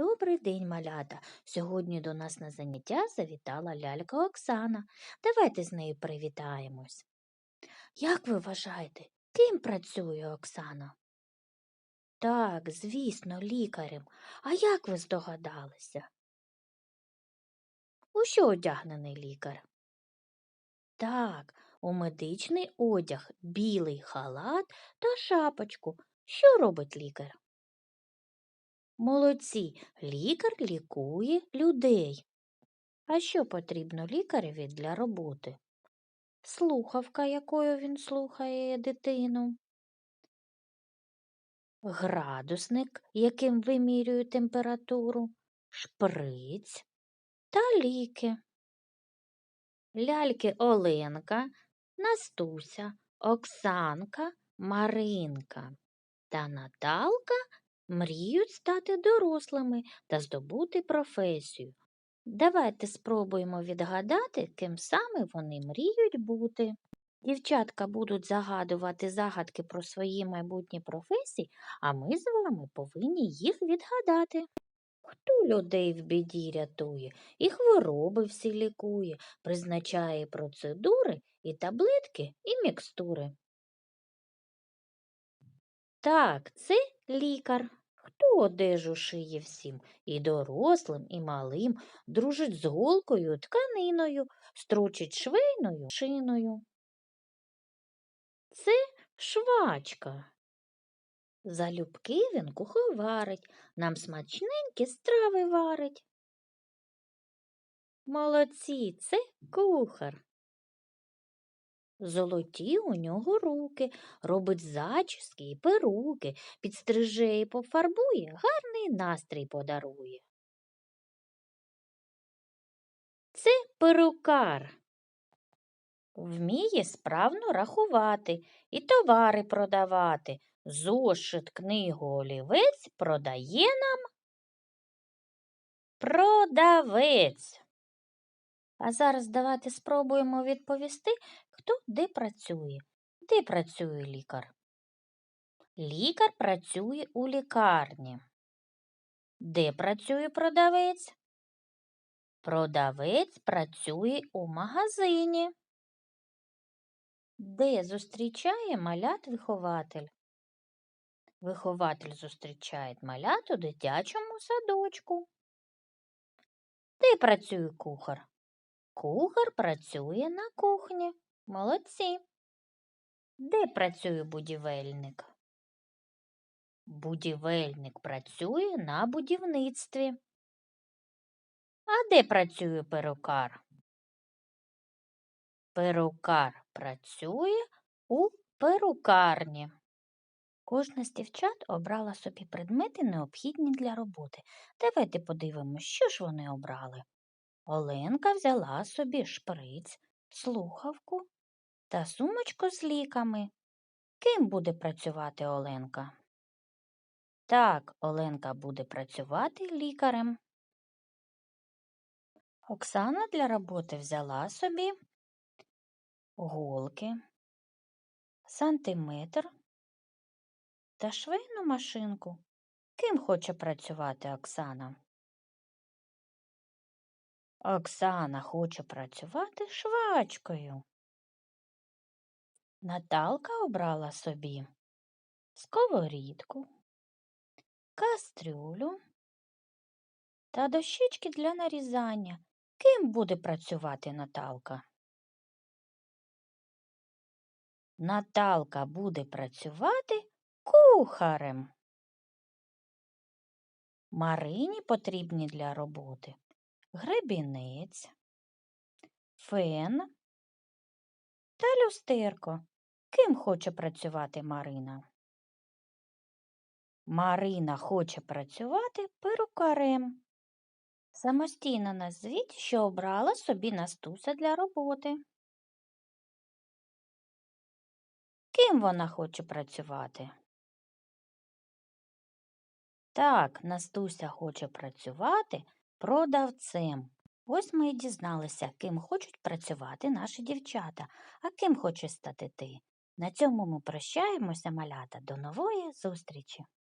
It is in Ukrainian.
Добрий день, малята. Сьогодні до нас на заняття завітала лялька Оксана. Давайте з нею привітаємось. Як ви вважаєте, ким працює Оксана? Так, звісно, лікарем. А як ви здогадалися? У що одягнений лікар? Так, у медичний одяг, білий халат та шапочку. Що робить лікар? Молодці, лікар лікує людей. А що потрібно лікареві для роботи? Слухавка, якою він слухає дитину. Градусник, яким вимірює температуру, шприць та ліки. Ляльки Оленка, Настуся, Оксанка, Маринка та Наталка мріють стати дорослими та здобути професію. Давайте спробуємо відгадати, ким саме вони мріють бути. Дівчатка будуть загадувати загадки про свої майбутні професії, а ми з вами повинні їх відгадати. Хто людей в біді рятує, і хвороби всі лікує, призначає процедури і таблетки, і мікстури. Так, це лікар. Хто одежу шиє всім, і дорослим, і малим, дружить з голкою, тканиною, строчить швейною шиною. Це швачка. Залюбки він куховарить, нам смачненькі страви варить. Молодці, це кухар. Золоті у нього руки, робить зачіски і перуки, підстриже і пофарбує, гарний настрій подарує. Це перукар. Вміє справно рахувати і товари продавати. Зошит книгу олівець продає нам продавець. А зараз давайте спробуємо відповісти, хто де працює. Де працює лікар? Лікар працює у лікарні. Де працює продавець? Продавець працює у магазині. Де зустрічає малят вихователь? Вихователь зустрічає малят у дитячому садочку. Де працює кухар? Кухар працює на кухні. Молодці. Де працює будівельник? Будівельник працює на будівництві. А де працює перукар? Перукар працює у перукарні. Кожна з дівчат обрала собі предмети, необхідні для роботи. Давайте подивимось, що ж вони обрали. Оленка взяла собі шприць, слухавку та сумочку з ліками. Ким буде працювати Оленка? Так, Оленка буде працювати лікарем. Оксана для роботи взяла собі голки, сантиметр та швейну машинку. Ким хоче працювати Оксана? Оксана хоче працювати швачкою. Наталка обрала собі сковорідку, кастрюлю та дощечки для нарізання. Ким буде працювати Наталка? Наталка буде працювати кухарем. Марині потрібні для роботи гребінець, фен та люстерко. Ким хоче працювати Марина? Марина хоче працювати перукарем. Самостійно назвіть, що обрала собі Настуся для роботи. Ким вона хоче працювати? Так, Настуся хоче працювати продавцем. Ось ми і дізналися, ким хочуть працювати наші дівчата, а ким хочеш стати ти. На цьому ми прощаємося, малята. До нової зустрічі!